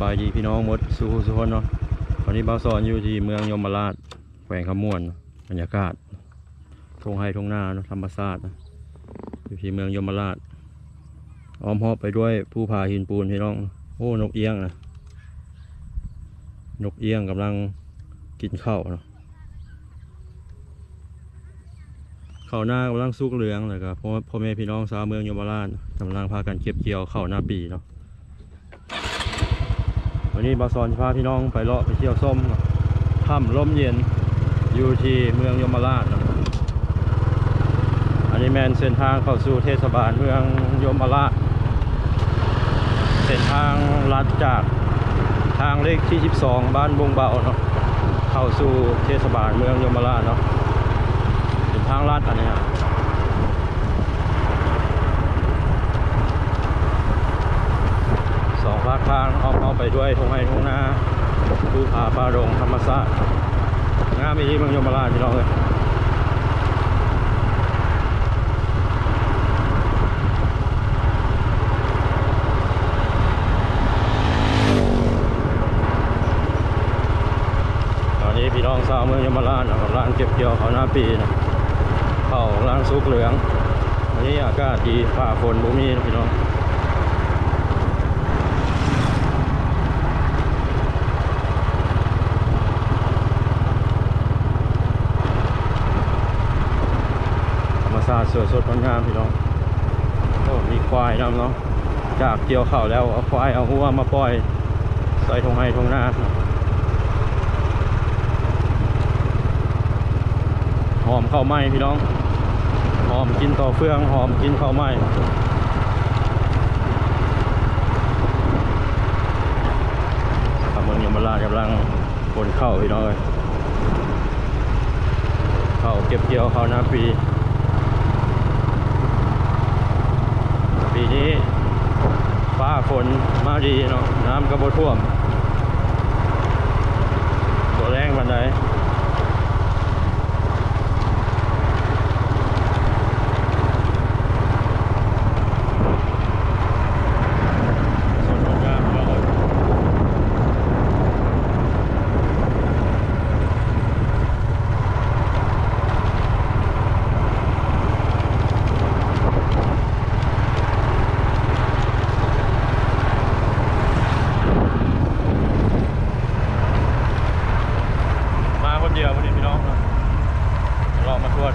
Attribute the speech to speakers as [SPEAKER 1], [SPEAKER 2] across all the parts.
[SPEAKER 1] บายดีพี่น้องหมดสู้สุคนเนาะวันนี้บ่าวสอนอยู่ที่เมืองยมราชแขวงขมวนบรรยากาศทงไฮทงหนาเนาะธรรมศาสตร์อยู่ที่เมืองยมราชอ้อมหอบไปด้วยผู้พาหินปูนพี่น้อง โอ้นกเอี้ยงนะนกเอี้ยงกำลังกินข้าวเนาะข้าวหน้ากำลังสุกเหลืองเลยครับพ่อพ่อแม่พี่น้องชาวเมืองยมราชกำลังพากันเก็บเกี่ยวข้าวหน้าปีเนาะ วันนี้บาซอนจะพาพี่น้องไปเลาะไปเที่ยวส้มถ้ำลมเย็นอยู่ที่เมืองยมราชอันนี้แมนเส้นทางเข้าสู่เทศบาลเมืองยมราชเส้นทางลัดจากทางเลขที่ 12 บ้านบงเบาเนาะเข้าสู่เทศบาลเมืองยมราชเนาะเป็นทางลัดอันนี้ฮะ สองภาคทางเอาเอาไปด้วยทงไห้ทงนาภูผาปาดงธรรมศาสตร์งามอีเมืองยมราชพี่น้องเลยตอนนี้พี่น้องสาวเมืองยมราชกำลังเก็บเกี่ยวเขาวหน้าปีนะเขากำลังสุกเหลืองวันนี้อากาศดีฝ่าฝนบุมีนะพี่น้อง ธรรมชาสวยสดงดงามพี่น้องโอ้มีควายนำเนาะจากเกี่ยวข้าวแล้วเอาควายเอาหัวมาปล่อย ใส่ทงไห้ทงหน้าหอมข้าวไหม้พี่น้อง หอมกินต่อเฟืองหอมกินข้าวไหม้ทำเมืองยมราชกำลังขนเข้าวพี่น้องเลยเขาเก็บเกี่ยวเขาวน้าปี ปีนี้ฟ้าฝนมาดีเนาะน้ำก็บ่ท่วมตัวแรงบันไดสวยงามมากเลย มาคนเดียววันนี้พี่น้องครับเรามา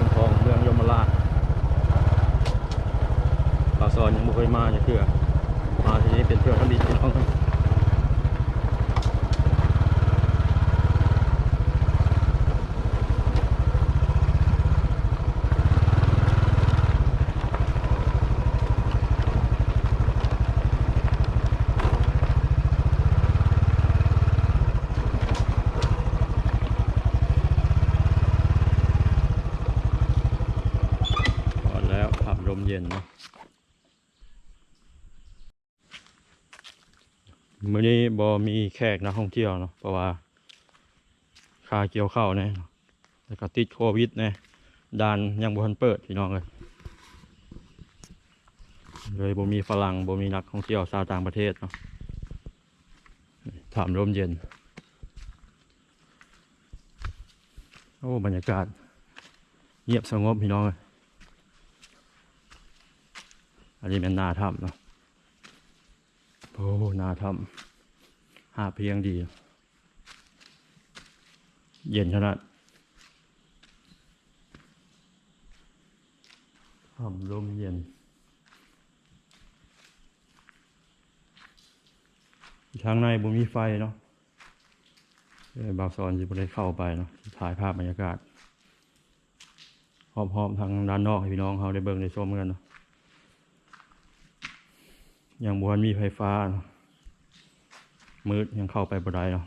[SPEAKER 1] งของเมืองยมราชปาซอนยังไม่เคยมาจะเถื่อมาทีนี้เป็นเที่ยวทันดีพี่น้องก่อนแลมเย็นเนาะมื้อนี้บ่มีแขกนักท่องเที่ยวเนาะเพราะว่าคาเกี่ยวข้าวเนี่ยแล้วก็ติดโควิดเนี่ยด่านยังบ่ทันเปิดพี่น้องเลยเลยบ่มีฝรั่งบ่มีนักท่องเที่ยวชาวต่างประเทศเนาะถามลมเย็น โอ้บรรยากาศ เงียบสงบพี่น้องเลย อันนี้เป็นน้าถ้ำเนาะโอ้น้าถ้ำหาเพียงดี เย็นขนาดหอมลมเย็นทางในบุมีไฟเนาะบางซอนจะได้เข้าไปเนาะถ่ายภาพบรรยากาศพร้อมๆทางด้านนอกให้พี่น้องเขาได้เบิ่งได้ชมกันเนาะ ยังบ่ทันมีไฟฟ้าเนาะมืดยังเข้าไปบ่ได้เนาะ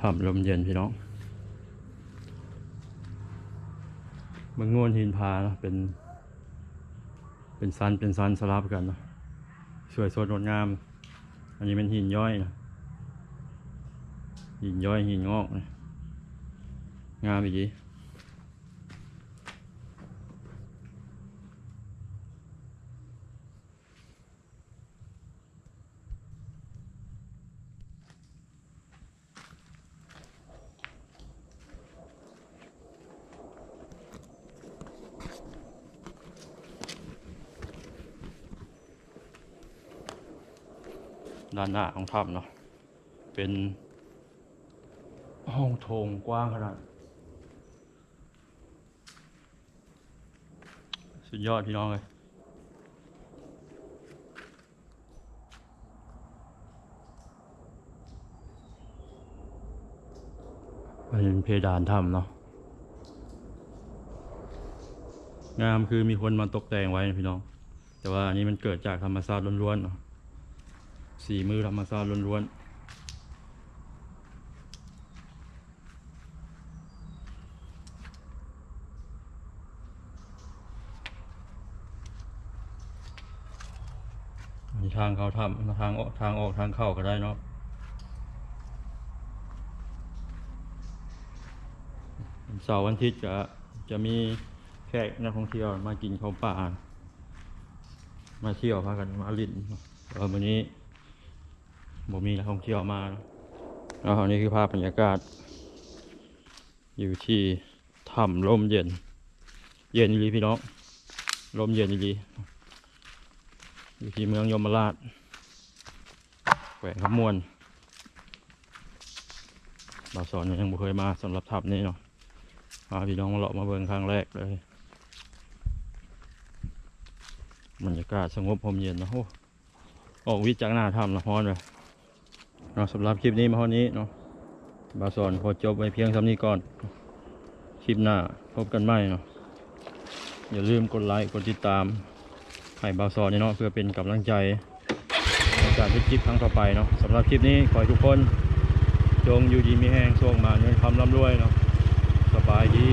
[SPEAKER 1] ทำลมเย็นพี่น้อง มันงงวนหินพาเนะเป็น เป็นซันเป็นซันสลับกันเนาะสวยสดงดงาม อันนี้เป็นหินย่อยนะหินย่อยหินงอกนะงามอีกที ด้านหน้าของถ้ำเนาะเป็นห้องโถงกว้างขนาดสุดยอดพี่น้องเลยเป็นเพดานถ้ำเนาะงามคือมีคนมาตกแต่งไว้นะพี่น้อง แต่ว่าอันนี้มันเกิดจากธรรมชาติล้วนๆเนาะ สี่มือธรรมชาติล้วนๆมีทางเขาทำทางออกทางออกทางเข้าก็ได้เนาะวันเสาร์วันอาทิตย์จะจะมีแขกนักท่องเที่ยวมากินข้าวป่า มาเที่ยวพากันมาลินเออวันนี้ บ่มีนักท่องเที่ยวมาแล้วอันนี้คือภาพบรรยากาศ อยู่ที่ถ้ำลมเย็น เย็นดีพี่น้องลมเย็นดีอยู่ที่เมืองยมราชแขวงขมวนเราสอนยังบ่เคยมาสำหรับถ้ำนี้เนาะพาพี่น้องมาเลาะมาเบิ่งครั้งแรกเลยบรรยากาศสงบพรมเย็นนะโอ้ออกวิจากหน้าถ้ำละฮอนเลย เนาะสำหรับคลิปนี้มาเท่านี้เนาะบาสอนขอจบไว้เพียงเท่านี้ก่อน คลิปหน้าพบกันใหม่เนาะอย่าลืมกดไลค์กดติดตามให้บาสอนเนาะเพื่อเป็นกำลังใจในการที่คลิปครั้งต่อไปเนาะสำหรับคลิปนี้ขอให้ทุกคน จงอยู่ดีมีแห้งช่งมาเงินคำร่ำรวยเนาะสบายดี